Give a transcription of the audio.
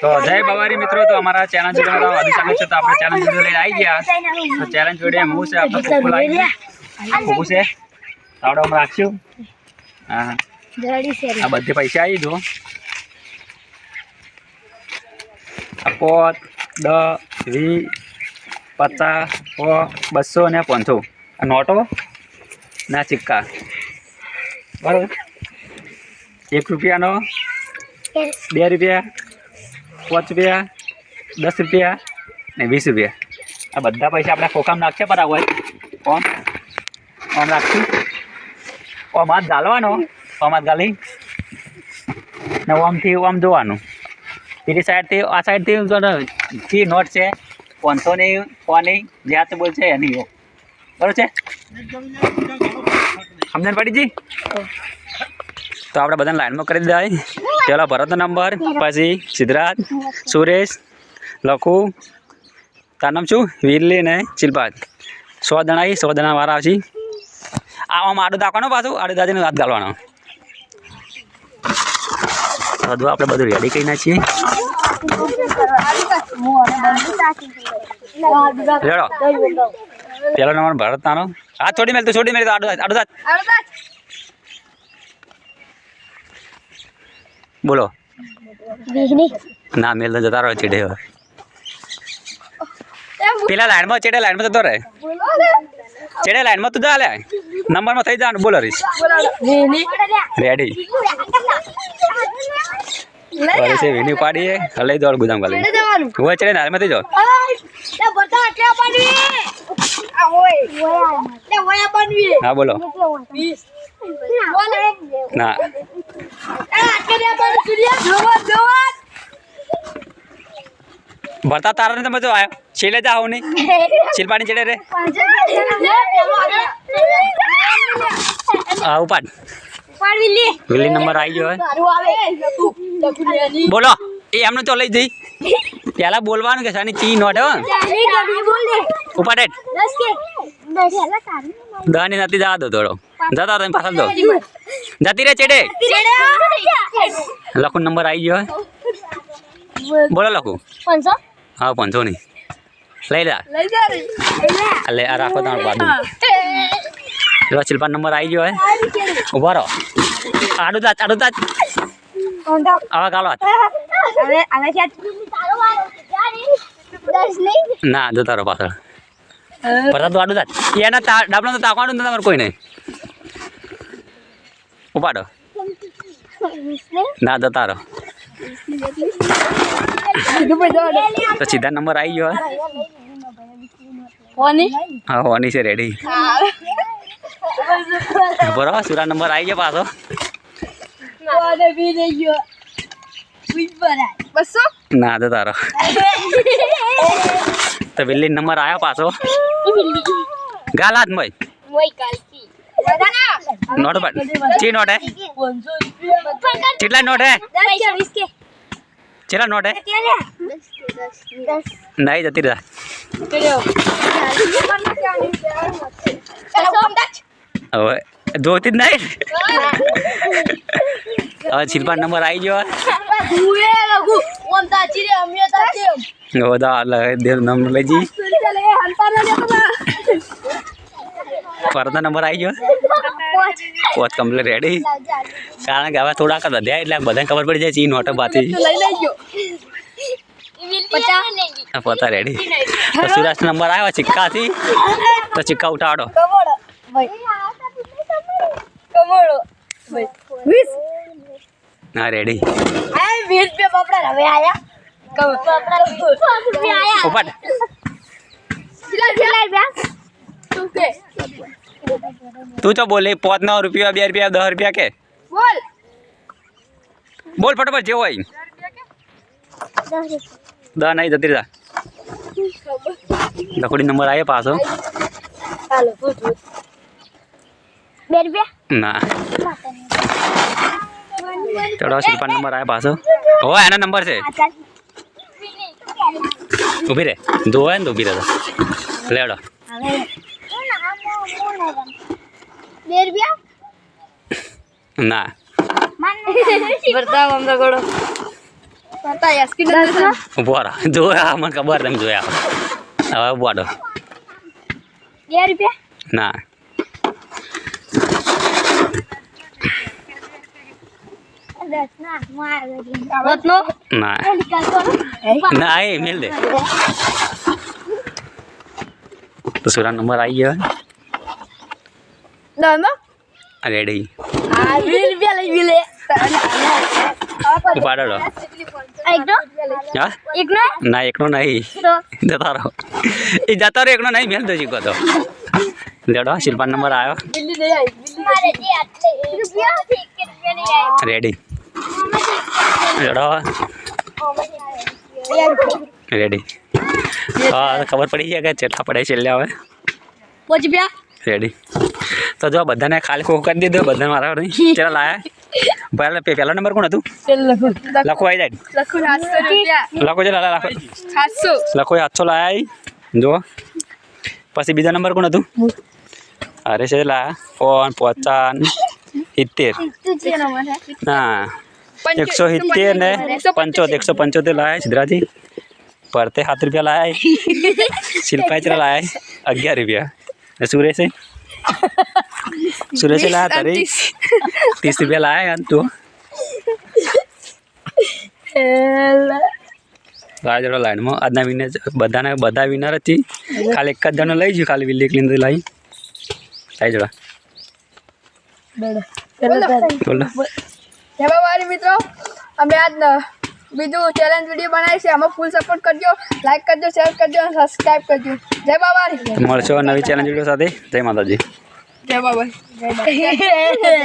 તો જય બવારી મિત્રો તો અમારા ચેનલ જોડે સ્વાગત છે તો આપણે ચેનલ જોડે લઈને આવી ગયા. તો જોડે વીડિયો હું છે આપણે ફૂલ આવી ફૂફુ છે. તાવડો અમે રાખશું. હા. આ બધે પૈસા આવી દો પોત દ વી પચાસ સો બસો ને પાંચસો આ નોટો? ના સિક્કા બરાબર? એક રૂપિયાનો? બે રૂપિયા? પાંચ રૂપિયા દસ રૂપિયા ને વીસ રૂપિયા. આ બધા પૈસા આપણે ખોખામ નાખશે બરાબર ઓમ ઓમ રાખશું. ઓમ હાથ ગાલવાનો ઓમ હાથ ગાલી. ને ઓમથી ઓમ જોવાનું. પેલી સાઈડથી આ સાઈડથી જે નોટ છે. પાંચસોની સોની જે હાથ બોલશે એની બરાબર છે? સમજણ પડી જી તો આપણે બધાને લાઈનમાં કરી દીધા પેલા ભરતનો નંબર, પછી સિદ્ધરાજ, સુરેશ, લખુ તાર નામ શું વિરલી ને શિલ્પા સો ઈ સો દણા વાળા આવશે. આમ આડું દાખવાનો પાછું, આડું દાદીને હાથ ગાળવાનો બધું આપણે બધું રેડી કરી નાખીએ. રેડો. પેલો નંબર ભરત તાનો. હાથ છોડી મેલ તું, છોડી મેલ આડું આડું બોલો. ના મેલ તો જતા રહો ચીડે હવે. પેલા લાઈનમાં ચેડે લાઈનમાં જતો રહે. ચેડે લાઈનમાં તું જા લે. નંબરમાં થઈ જવાનું બોલો રીસ. રેડી વળી છે વીની પાડીએ લઈ દોડ ગુદામ ગાલી હું ચડે લાઈનમાં થઈ જો હા બોલો. ના. ભરતા તારા ને તમે જો આવ્યો છેલ્લે જાઓ નહીં. શિલ્પાની ચડે રે. હા ઉપાડ. વિલી નંબર આવી ગયો બોલો એ એમને તો લઈ જઈ. પેલા બોલવાનું કે સાની ચી નોટ હો. ઉપાડ હેઠ. દહની નથી જવા દો થોડો. જતા તમે પાછળ દો જતી રે ચેડે? લખું નંબર આવી ગયો બોલો લખું. હા પાંચસો નહીં. લઈ લે લે આ રાખો તમારું બાદુ. પેલો શિલ્પા નંબર આવી ગયો હોય ઊભા રહો. આડું તાજ આડું તાજ આવા હાથ. ના જતા રહો પાછળ. બધા તો આડું તાજ એના ડાબલા તો તાકવાનું તમારે કોઈ નહીં. ઉપાડો. ના જતા રહો. તો સીધા નંબર આવી ગયો હા. હોની? છે રેડી બરાબર સુરા નંબર આવી ગયો પાછો. ના તો તારો તો બિલ્લી નંબર આવ્યો પાછો. ગાલાત મય. નોટ પર ચી નોટ હે? કેટલા નોટ હે? કેટલા નોટ હે? નહીં જતી રહ્યા હવે જોતી જ નહીં હવે શિલ્પા નંબર આવી ગયો. નંબર લઈ જઈ પરતા નંબર આવી ગયો. કોચ કમ્પ્લીટ રેડી કારણ કે હવે થોડાક વધ્યા એટલે બધાને ખબર પડી જાય છે ઈ નોટ બાતી પોતા રેડી તો સુરેશ નંબર આવ્યો સિક્કાથી તો સિક્કા ઉઠાડો. ના રેડી ઉપાડ. તું તો બોલે પોત નો રૂપિયા બે રૂપિયા દસ રૂપિયા કે? બોલ. બોલ ફટાફટ જેવો હોય. દસ નહીં જતી રહ્યા લકડી નંબર આવ્યો પાછો. બે રૂપિયા? ના. ચડો શિલ્પા નંબર આવ્યો પાછો. હો એનો નંબર છે. ઊભી રે ધોવે ને તો ઊભી રહે તો. લેડો બે રૂપિયા ના બતાવ અમને ગોળો. જોયા મને ખબર તમે જોયા. હવે રહો. બે રૂપિયા ના. ના ના ના એ મેલ દે. તો સુરા નંબર આવી ગયો દનો રેડી આ વીસ રૂપિયા લઈ ગયું લે ઉપાડો એકનો હા એકનો ના એકનો નહીં તો જતા રહો એ જતા રહો એકનો નહીં મેલ દો શીખો તો લેડો શિલ્પા નંબર આવ્યો બિલ્લી લઈ આવી બિલ્લી મારે જે આટલે રૂપિયા એક રૂપિયા નહીં આવ્યો રેડી લેડો રેડી હા રેડી તો જો બધાને ખાલી કોક કરી દીધો બધાને મારા ચેલા લાયા. પહેલા પહેલો નંબર કોણ હતું? લખો લખો આવી જાય. લખો સાતસો છે લાલા લખો સાતસો લખો એ લાયા જો. પછી બીજા નંબર કોણ હતું? અરે છે લા ફોન પચાન સિત્તેર. ના એકસો સિત્તેર ને પંચોતેર. એકસો પંચોતેર લાયા સિદ્ધરાજી. પરતે સાત રૂપિયા લાયા શિલ્પા ચલા લાયા અગિયાર રૂપિયા. સુરેશે સુરેશે લાયા તારે ત્રીસ રૂપિયા લાયા યાર તું રાજોડા લાઈનમાં આજના વિનર બધાને બધા વિનર હતી ખાલી એક જ જણો લઈ ગયું ખાલી વિલ્લી ક્લીન લાવી રાજોડા બોલો મિત્રો અમે આજ બીજું ચેલેન્જ વીડિયો બનાવી છે. આમાં ફૂલ સપોર્ટ કરજો લાઈક કરજો શેર કરજો અને સબસ્ક્રાઈબ કરજો. જય બાબા મળશો નવી ચેલેન્જ વીડિયો સાથે જય માતાજી. જય બાબારી.